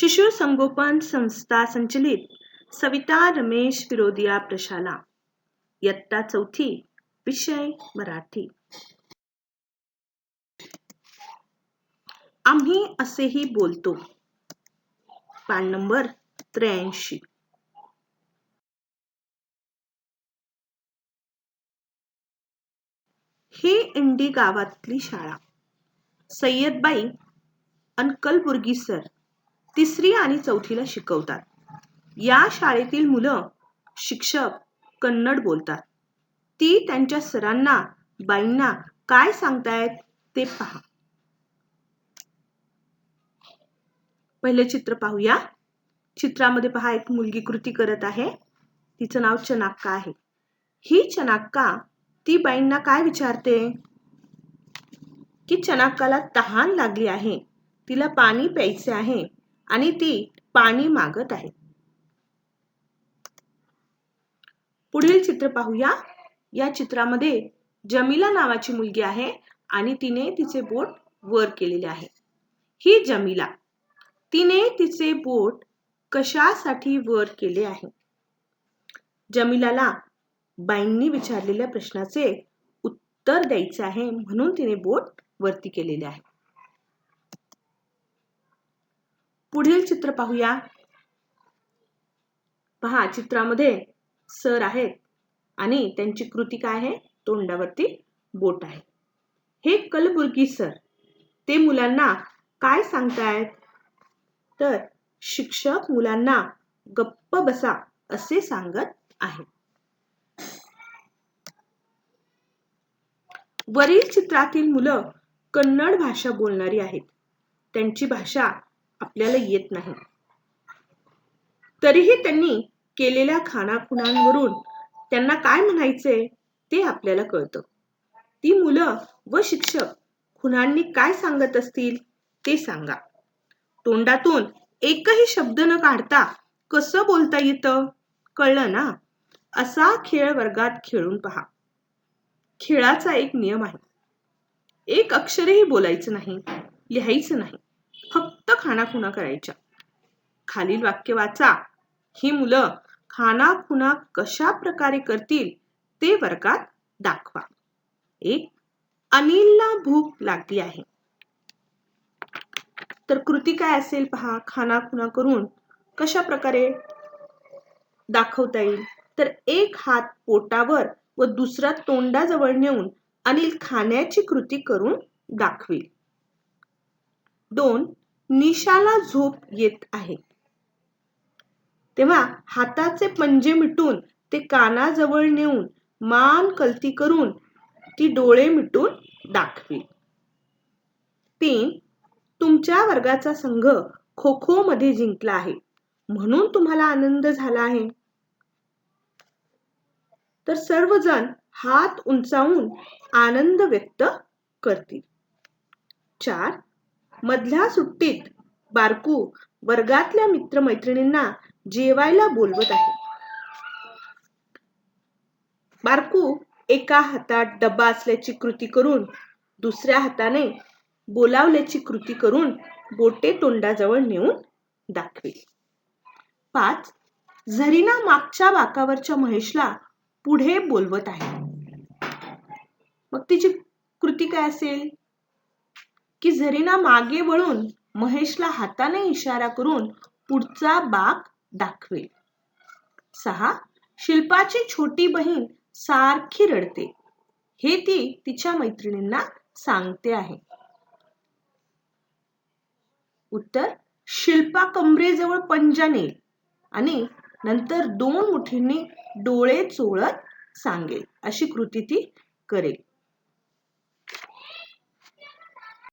शिशु संगोपन संस्था संचलित सविता रमेश विरोधिया प्रशाला. इयत्ता चौथी विषय मराठी. आम्ही असेही बोलतो. पान नंबर त्र्याऐंशी. ही इंडी गावातली शाळा. सय्यदबाई अन कलबुर्गी सर. तिसरी आणि चौथीला शिकवतात. या शाळेतील मुलं शिक्षक कन्नड बोलतात. ती त्यांच्या सरांना बाईंना काय सांगतायत ते पहा. पहिले चित्र पाहूया. चित्रामध्ये पहा एक मुलगी कृती करत आहे. तिचं नाव चनाक्का आहे. ही चनाक्का ती बाईंना काय विचारते? की चनाक्काला तहान लागली आहे. तिला पाणी प्यायचे आहे. आणि ती पाणी मागत आहे. पुढील चित्र पाहूया. या चित्रामध्ये जमीला नावाची मुलगी आहे आणि तिने तिचे बोट वर केलेले आहे. ही जमीला तिने तिचे बोट कशासाठी वर केले आहे? जमीलाला बाईंनी विचारलेल्या प्रश्नाचे उत्तर द्यायचे आहे म्हणून तिने बोट वरती केलेले आहे. पुढील चित्र पाहूया. पहा चित्रामध्ये सर आहेत आणि त्यांची कृती काय आहे? तोंडावरती बोट आहे. हे कलबुर्गी सर. ते मुलांना काय सांगतायत? तर शिक्षक मुलांना गप्प बसा असे सांगत आहे वरील चित्रातील मुलं कन्नड भाषा बोलणारी आहेत. त्यांची भाषा आपल्याला येत नाही. तरीही त्यांनी केलेल्या खाणाखुणांवरून त्यांना काय म्हणायचे ते आपल्याला कळतं. ती मुलं व शिक्षक खुनांनी काय सांगत असतील ते सांगा. तोंडातून एकही शब्द न काढता कसं बोलता येतं कळलं ना? असा खेळ वर्गात खेळून पहा. खेळाचा एक नियम आहे. एक अक्षरही बोलायचं नाही लिहायचं नाही. खाणाखुणा करायच्या. खालील वाक्य वाचा. ही मुलं खाणाखुणा कशा प्रकारे करतील ते वर्गात दाखवा. एक अनिलला भूक लागली आहे. तर कृती काय असेल पहा खाणाखुणा करून कशा प्रकारे दाखवता येईल? तर एक हात पोटावर व दुसरा तोंडाजवळ नेऊन अनिल खाण्याची कृती करून दाखवेल. दोन निशाला झोप येत आहे. तेव्हा हाताचे पंजे मिटून ते कानाजवळ नेऊन मान कलती करून ती डोळे मिटून दाखवी. तीन तुमच्या वर्गाचा संघ खो खो मध्ये जिंकला आहे. म्हणून तुम्हाला आनंद झाला आहे. तर सर्वजण हात उंचावून आनंद व्यक्त करतील. चार मधल्या सुट्टीत बारकू वर्गातल्या मित्रमैत्रिणींना जेवायला बोलवत आहे. बारकू एका हातात डब्बा असल्याची कृती करून दुसऱ्या हाताने बोलावल्याची कृती करून बोटे तोंडाजवळ नेऊन दाखवेल. पाच झरीना मागच्या बाकावरच्या महेशला पुढे बोलवत आहे. मग तिची कृती काय असेल? की झरीना मागे वळून महेशला हाताने इशारा करून पुढचा बाक दाखवेल. सहा शिल्पाची छोटी बहीण सारखी रडते. हे ती तिच्या मैत्रिणींना सांगते आहे. उत्तर शिल्पा कमरेजवळ पंजा नेईल आणि नंतर दोन मुठींनी डोळे चोळत सांगेल अशी कृती ती करेल.